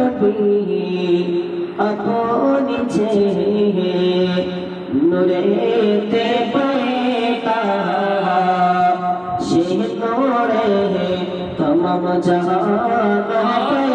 আপনি চেয়ে নুরেতে পেতা সে নোরে তমাম জাহান পেগা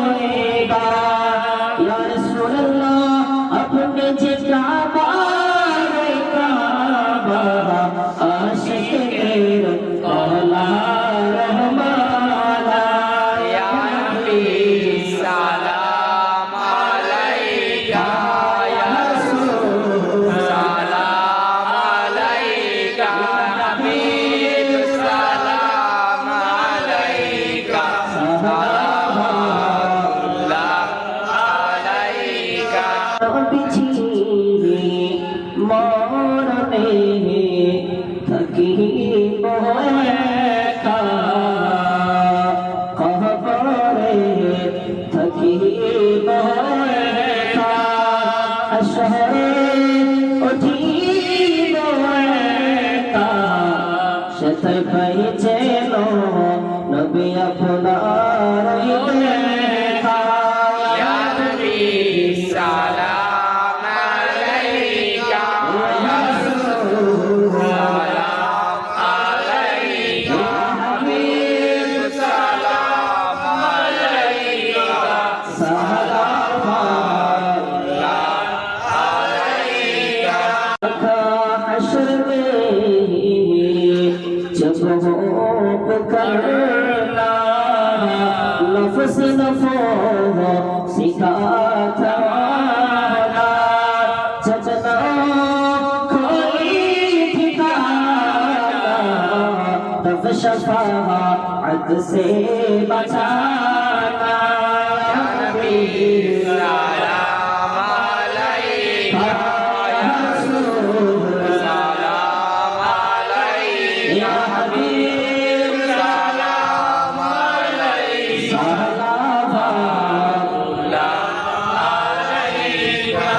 আলাইকা পিছি মরণে থাকি বহকা কহবরে থাকি বহকা আশহরে উঠি বহকা সেথায় পাই যেন নবী আপনার দেখা حشر میں جب غوب کرنا نفس نفو سکھا تھا شفاعت سے بچانا